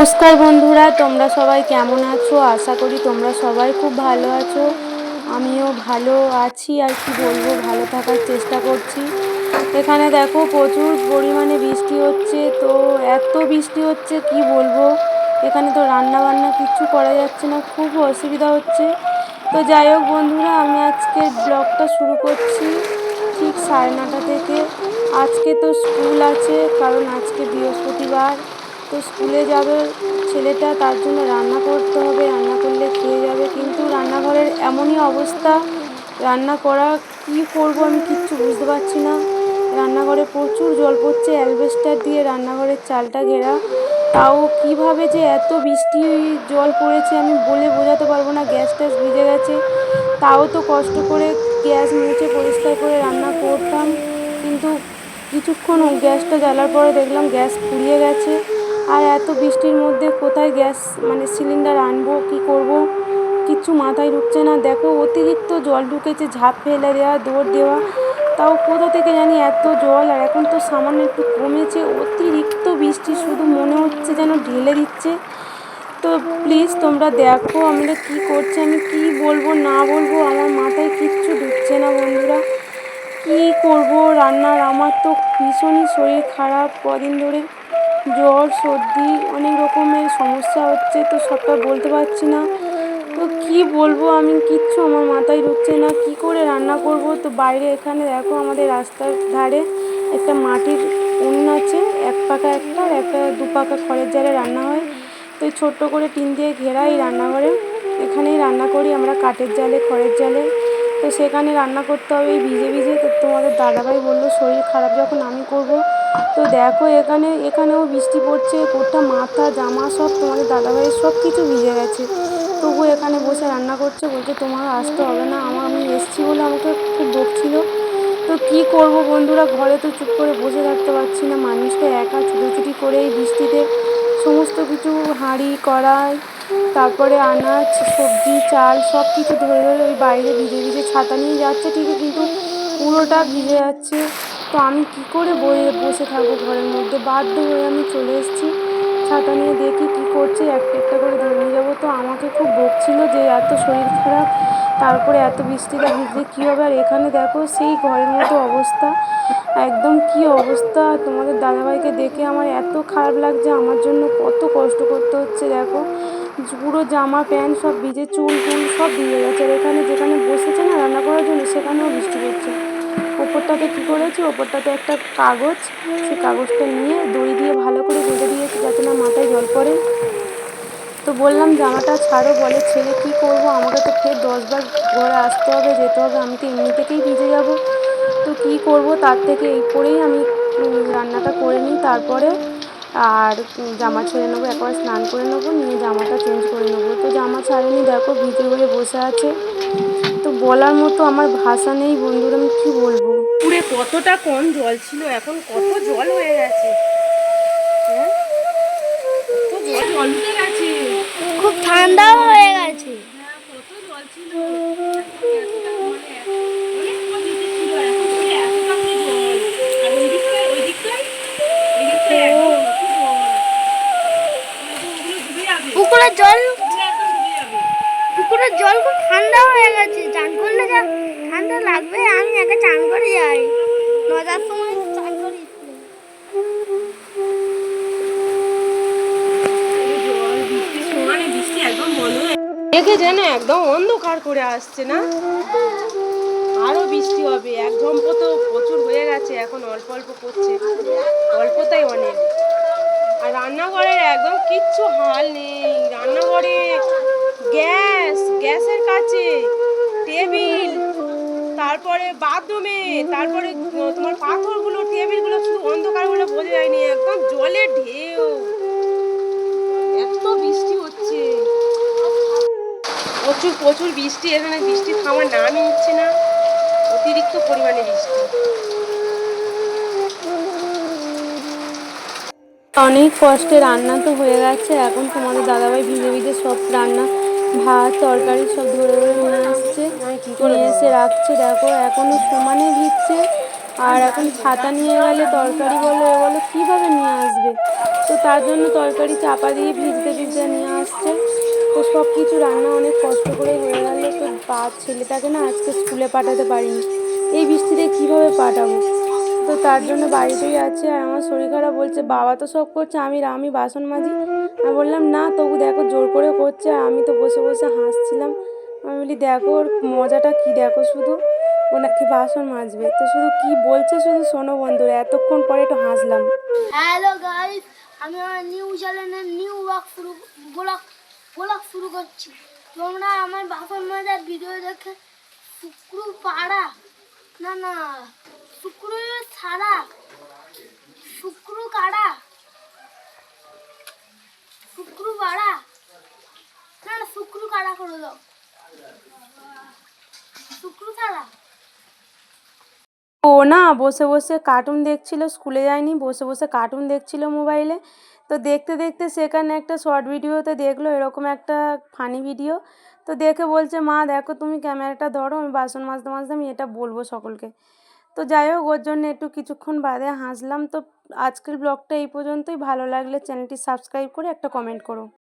নমস্কার বন্ধুরা, তোমরা সবাই কেমন আছো? আশা করি তোমরা সবাই খুব ভালো আছো। আমিও ভালো আছি, আর কি বলব, ভালো থাকার চেষ্টা করছি। এখানে দেখো, প্রচুর পরিমাণে বৃষ্টি হচ্ছে, তো এত বৃষ্টি হচ্ছে, কি বলব? এখানে তো রান্না বান্না কিচ্ছু করা যাচ্ছে না, খুব অসুবিধা হচ্ছে। তো যাই হোক বন্ধুরা, আমি আজকে ব্লগটা শুরু করছি ঠিক সাড়ে নটা থেকে। আজকে তো স্কুল আছে, কারণ আজকে বৃহস্পতিবার। তো স্কুলে যাবে ছেলেটা, তার জন্য রান্না করতে হবে, রান্না করলে খেয়ে যাবে। কিন্তু রান্নাঘরের এমনই অবস্থা, রান্না করা কি করব আমি কিচ্ছু বুঝতে পারছি না। রান্নাঘরে প্রচুর জল পড়ছে, অ্যালবেস্টার দিয়ে রান্নাঘরের চালটা ঘেরা। তাও কীভাবে যে এত বৃষ্টি জল পড়েছে আমি বলে বোঝাতে পারব না, গ্যাস ট্যাস ভিজে গেছে। তাও তো কষ্ট করে গ্যাস মুছে পরিষ্কার করে রান্না করতাম। কিন্তু কিছুক্ষণ গ্যাসটা জ্বালার পরে দেখলাম গ্যাস ফুরিয়ে গেছে। আর এত বৃষ্টির মধ্যে কোথায় গ্যাস মানে সিলিন্ডার আনব, কি করব? কিচ্ছু মাথায় ঢুকছে না। দেখো, অতিরিক্ত জল ঢুকেছে, ঝাঁপ ফেলে দেওয়া, দৌড় দেওয়া। তাও কোথা থেকে জানি এত জল? আর এখন তো সামান্য একটু কমেছে, অতিরিক্ত বৃষ্টি শুধু মনে হচ্ছে যেন ঢেলে দিচ্ছে। তো প্লিজ তোমরা দেখো আমরা কি করছি, আমি কি বলব, না বলব, আমার মাথায় কিচ্ছু ঢুকছে না বন্ধুরা। কি করব রান্নার? আমার তো ভীষণই শরীর খারাপ। কদিন ধরে জ্বর, সর্দি, অনেক রকমের সমস্যা হচ্ছে, তো সবটা বলতে পারছি না। তো কি বলব, আমি কিচ্ছু আমার মাথায় ঢুকছে না। কি করে রান্না করব? তো বাইরে এখানে দেখো আমাদের রাস্তার ধারে একটা মাটির উনুন আছে, এক পাকা একটা, আর একটা দু পাকা খড়ের জালে রান্না হয়। তো ছোট্ট করে টিন দিয়ে ঘেরা এই রান্নাঘরে। এখানেই রান্না করি আমরা কাঠের জালে, খড়ের জালে। তো সেখানে রান্না করতে হবে, এই ভিজে ভিজে তো তোমাদের দাদাভাই বলল শরীর খারাপ যখন আমি করব। তো দেখো এখানে, এখানেও বৃষ্টি পড়ছে গোটা মাথা, জামা সব তোমাদের দাদাভাইয়ের সব কিছু ভিজে গেছে। তবু এখানে বসে রান্না করছে, বলছে তোমার আসতে হবে না, আমার, আমি এসছি বলে আমাকে খুব বকছিল। তো কি করব বন্ধুরা, ঘরে তো চুপ করে বসে থাকতে পারছি না, মানুষকে একা ছুটোছুটি করে এই বৃষ্টিতে সমস্ত কিছু হাঁড়ি, কড়াই তারপরে আনাজ, সবজি, চাল সব কিছু ধরে ধরে ওই বাইরে ভিজে ভিজে ছাতা নিয়ে যাচ্ছে ঠিকই কিন্তু পুরোটা ভিজে যাচ্ছে। তো আমি কি করে বয়ে, বসে থাকব ঘরের মধ্যে? বাধ্য হয়ে আমি চলে এসেছি। ছাতা নিয়ে দেখি কি করছে, একটা একটা করে ধরে নিয়ে যাব। তো আমাকে খুব বকছিল যে এত শরীর খারাপ, তারপরে এত বৃষ্টিটা ভিজলে কী হবে? আর এখানে দেখো সেই ঘরের মতো অবস্থা। একদম কি অবস্থা? তোমাদের দাদাভাইকে দেখে আমার এত খারাপ লাগছে, আমার জন্য কত কষ্ট করতে হচ্ছে, দেখো। পুরো জামা প্যান্ট সব ভিজে চুল টুল সব ভিজে গেছে। আর এখানে যেখানে বসেছে না রান্না করার জন্য, সেখানেও বৃষ্টি পড়ছে। ওপরটাতে কী করেছি? ওপরটাতে একটা কাগজ সেই কাগজটা নিয়ে দড়ি দিয়ে ভালো করে বেঁধে দিয়েছি যাতে না মাথায় জল পড়ে। তো বললাম, জামাটা ছাড়ো, বলে, ছেলে, কী করব? আমাকে তো ফের দশবার ঘরে আসতে হবে, যেতে হবে। আমি তো এমনি থেকেই ভিজে যাব। তো কী করব? তার থেকে এই করেই আমি রান্নাটা করে নিই। তারপরে আর জামা ছেড়ে নেব একবার স্নান করে নেব নিয়ে জামাটা চেঞ্জ করে নেব। তো জামা ছাড়েনি দেখো ভিজে হয়ে বসে আছে। তো বলার মতো আমার ভাষা নেই বন্ধুরা আমি কী বলব? পুকুরে কতটা কম জল ছিল এখন কত জল হয়ে গেছে। হ্যাঁ? খুব ঠান্ডাও হয়ে গেছে। হ্যাঁ কত জল ছিল। নটার সময় চান করি একদম দেখে যেন একদম অন্ধকার করে আসছে না? আরও বৃষ্টি হবে, এক ঝম্প তো প্রচুর হয়ে গেছে, এখন অল্প অল্প করছে, অল্পতাই অনেক। আর রান্নাঘরের একদম কিচ্ছু হাল নেই, রান্নাঘরে গ্যাস, গ্যাসের কাছে, টেবিল তারপরে বাথরুমে, তারপরে তোমার পাথরগুলো, টেবিলগুলো শুধু অন্ধকার বলে বোঝা যায়নি, একদম জলের ঢেউ। এত বৃষ্টি হচ্ছে। প্রচুর প্রচুর বৃষ্টি, এখানে বৃষ্টি থামার নামই নিচ্ছে না। অতিরিক্ত পরিমাণে বৃষ্টি। অনেক কষ্টে রান্না তো হয়ে গেছে, এখন তোমাদের দাদাভাই ভিজে ভিজে সব রান্না ভাত, তরকারি সব ধরে ধরে নিয়ে আসছে নিয়ে এসে রাখছে, দেখো, এখনও সমানে ভিজছে আর এখন ছাতা নিয়ে গেলে তরকারি বলো, এ বলো, কীভাবে নিয়ে আসবে? তো তার জন্য তরকারি চাপা দিয়ে ভিজতে ভিজতে নিয়ে আসছে। তো সব কিছু রান্না অনেক কষ্ট করে হয়ে গেল। তো বা ছেলেটাকে না আজকে স্কুলে পাঠাতে পারিনি। এই বৃষ্টিতে কীভাবে পাঠাবো? তো তার জন্য বাড়িতেই আছে। আর আমার শরীর খারাপ বলছে, বাবা তো সব করছে, আমি আমি বাসন মাজি। আমি বললাম, না, তবু দেখো জোর করে করছে। আমি তো বসে বসে হাসছিলাম। আমি বলি, দেখো ওর মজাটা কি? দেখো শুধু ও নাকি বাসন মাজবে। তো শুধু কি বলছে শুধু শোনো বন্ধুরা, এতক্ষণ পরে একটু হাসলাম। হ্যালো গাইস, আমি আমার নিউ চ্যানেলের নিউ ব্লগ শুরু, ব্লগ ব্লগ শুরু করছি। তোমরা আমার বাপের মাজার ভিডিও দেখে শুক্রু পাড়া, না না শুক্রু ছাড়া শুক্রু কাড়া শুক্রু পাড়া না না শুক্রু কাড়া ও না, বসে বসে কার্টুন দেখছিল, স্কুলে যায়নি, বসে বসে কার্টুন দেখছিল মোবাইলে তো দেখতে দেখতে সেখানে একটা শর্ট ভিডিওতে দেখল, এরকম একটা ফানি ভিডিও তো দেখে বলছে, মা, দেখো তুমি ক্যামেরাটা ধরো, আমি বাসন মাজতে মাজতে আমি এটা বলব সকলকে। তো যাই হোক, ওর জন্য একটু কিছুক্ষণ বাদে হাসলাম। তো আজকের ব্লগটা এই পর্যন্তই। ভালো লাগলে চ্যানেলটি সাবস্ক্রাইব করে একটা কমেন্ট করো।